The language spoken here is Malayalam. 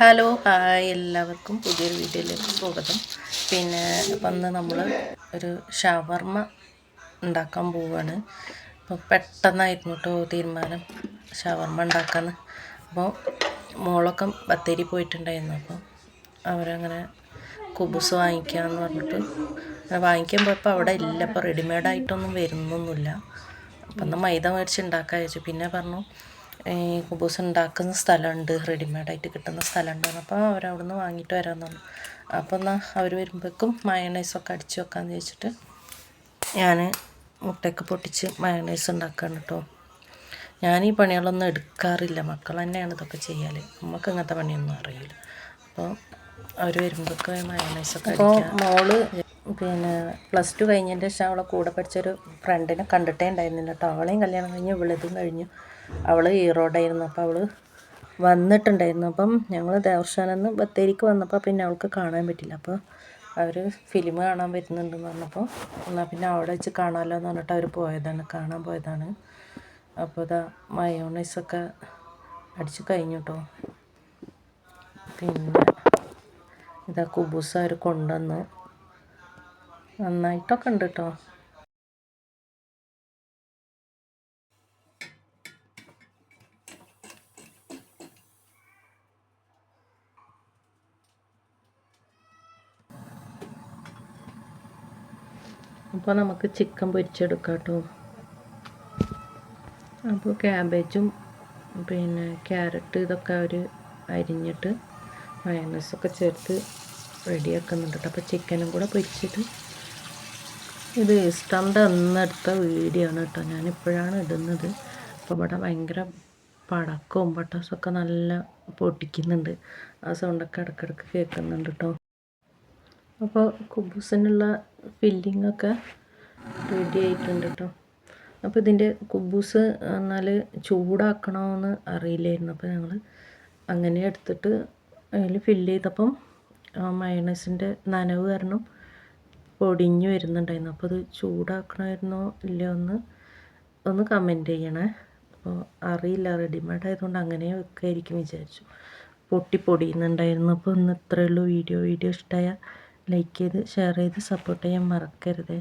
ഹലോ ഹായ് എല്ലാവർക്കും പുതിയൊരു വീഡിയോയിലേക്ക് സ്വാഗതം. പിന്നെ വന്ന് നമ്മൾ ഒരു ഷവർമ്മ ഉണ്ടാക്കാൻ പോവുകയാണ് അപ്പോൾ പെട്ടെന്നായിരുന്നു കേട്ടോ തീരുമാനം ഷവർമ്മ ഉണ്ടാക്കാന്ന്. അപ്പോൾ മോളൊക്കെ ബത്തേരി പോയിട്ടുണ്ടായിരുന്നു. അപ്പോൾ അവരങ്ങനെ കുബുസ് വാങ്ങിക്കാമെന്ന് പറഞ്ഞിട്ട് വാങ്ങിക്കാൻ പോയപ്പോൾ അവിടെ ഇല്ല. അപ്പോൾ റെഡിമെയ്ഡായിട്ടൊന്നും വരുന്നൊന്നുമില്ല. അപ്പം എന്നാൽ മൈദ മേടിച്ച് ഉണ്ടാക്കാൻ വെച്ചു പിന്നെ പറഞ്ഞു കുബൂസ് ഉണ്ടാക്കുന്ന സ്ഥലമുണ്ട് റെഡിമെയ്ഡായിട്ട് കിട്ടുന്ന സ്ഥലമുണ്ട് അപ്പോൾ നിന്ന് വാങ്ങിയിട്ട് വരാമെന്ന് പറഞ്ഞു. അപ്പോൾ എന്നാൽ അവർ വരുമ്പോഴേക്കും മയണൈസൊക്കെ അടിച്ച് വെക്കാമെന്ന് ചോദിച്ചിട്ട് ഞാൻ മുട്ടയൊക്കെ പൊട്ടിച്ച് മയണൈസ് ഉണ്ടാക്കുകയാണ് കേട്ടോ. ഞാൻ ഈ പണികളൊന്നും എടുക്കാറില്ല. മക്കൾ തന്നെയാണ് ഇതൊക്കെ ചെയ്യാൽ നമുക്ക് ഇങ്ങനത്തെ പണിയൊന്നും അറിയില്ല. അപ്പോൾ അവർ വരുമ്പോഴൊക്കെ മയണൈസൊക്കെ അപ്പോൾ മോൾ പിന്നെ പ്ലസ് ടു കഴിഞ്ഞതിന്റെ ശേഷം അവളെ കൂടെ പഠിച്ചൊരു ഫ്രണ്ടിനെ കണ്ടിട്ടേ ഉണ്ടായിരുന്നില്ല കേട്ടോ. അവളെയും കല്യാണം കഴിഞ്ഞ് ഇവളതും കഴിഞ്ഞു അവൾ ഈറോഡായിരുന്നു. അപ്പോൾ അവൾ വന്നിട്ടുണ്ടായിരുന്നു. അപ്പം ഞങ്ങൾ ദേവർഷാനെന്ന് ബത്തേരിക്ക് വന്നപ്പോൾ പിന്നെ അവൾക്ക് കാണാൻ പറ്റില്ല. അപ്പോൾ അവർ ഫിലിം കാണാൻ വരുന്നുണ്ടെന്ന് പറഞ്ഞപ്പോൾ എന്നാൽ പിന്നെ അവിടെ വെച്ച് കാണാമല്ലോ എന്ന് പറഞ്ഞിട്ട് അവർ പോയതാണ്. കാണാൻ പോയതാണ്. അപ്പോൾ ഇതാ മയോണൈസൊക്കെ അടിച്ച് കഴിഞ്ഞു കേട്ടോ പിന്നെ ഇതാ കുബൂസ് അവർ കൊണ്ടുവന്നു നന്നായിട്ടൊക്കെ ഉണ്ട് കേട്ടോ അപ്പോൾ നമുക്ക് ചിക്കൻ പൊരിച്ചെടുക്കാം കേട്ടോ അപ്പോൾ ക്യാബേജും പിന്നെ ക്യാരറ്റ് ഇതൊക്കെ അവർ അരിഞ്ഞിട്ട് മയണസൊക്കെ ചേർത്ത് റെഡിയാക്കുന്നുണ്ട് കേട്ടോ അപ്പോൾ ചിക്കനും കൂടെ പൊരിച്ചിട്ട് ഇത് ഈസ്റ്ററിന്റെ അന്നെടുത്ത വീഡിയോ ആണ് കേട്ടോ. ഞാനിപ്പോഴാണ് ഇടുന്നത്. അപ്പോൾ ഇവിടെ ഭയങ്കര പടക്കവും പട്ടാസൊക്കെ നല്ല പൊട്ടിക്കുന്നുണ്ട്. ആ സൗണ്ടൊക്കെ ഇടയ്ക്കിടയ്ക്ക് കേൾക്കുന്നുണ്ട് കേട്ടോ. അപ്പോൾ കുബൂസിനുള്ള ഫില്ലിങ്ങൊക്കെ റെഡി ആയിട്ടുണ്ട് കേട്ടോ. അപ്പോൾ ഇതിന്റെ കുബൂസ് എന്നാൽ ചൂടാക്കണമെന്ന് അറിയില്ലായിരുന്നു. അപ്പോൾ ഞങ്ങൾ അങ്ങനെ എടുത്തിട്ട് അതിൽ ഫില്ല് ചെയ്തപ്പം മയണസിന്റെ നനവ് കാരണം പൊടിഞ്ഞു വരുന്നുണ്ടായിരുന്നു. അപ്പോൾ അത് ചൂടാക്കണമായിരുന്നോ ഇല്ലയോ എന്ന് ഒന്ന് കമന്റ് ചെയ്യണേ. അപ്പോൾ അറിയില്ല റെഡിമെയ്ഡ് ആയതുകൊണ്ട് അങ്ങനെ വെക്കായിരിക്കും വിചാരിച്ചു. പൊട്ടി പൊടിയുന്നുണ്ടായിരുന്നു. അപ്പോൾ ഇന്ന് ഇത്രയേ ഉള്ളൂ. വീഡിയോ വീഡിയോ ഇഷ്ടമായ ലൈക്ക് ചെയ്ത് ഷെയർ ചെയ്ത് സപ്പോർട്ട് ചെയ്യാൻ മറക്കരുത്.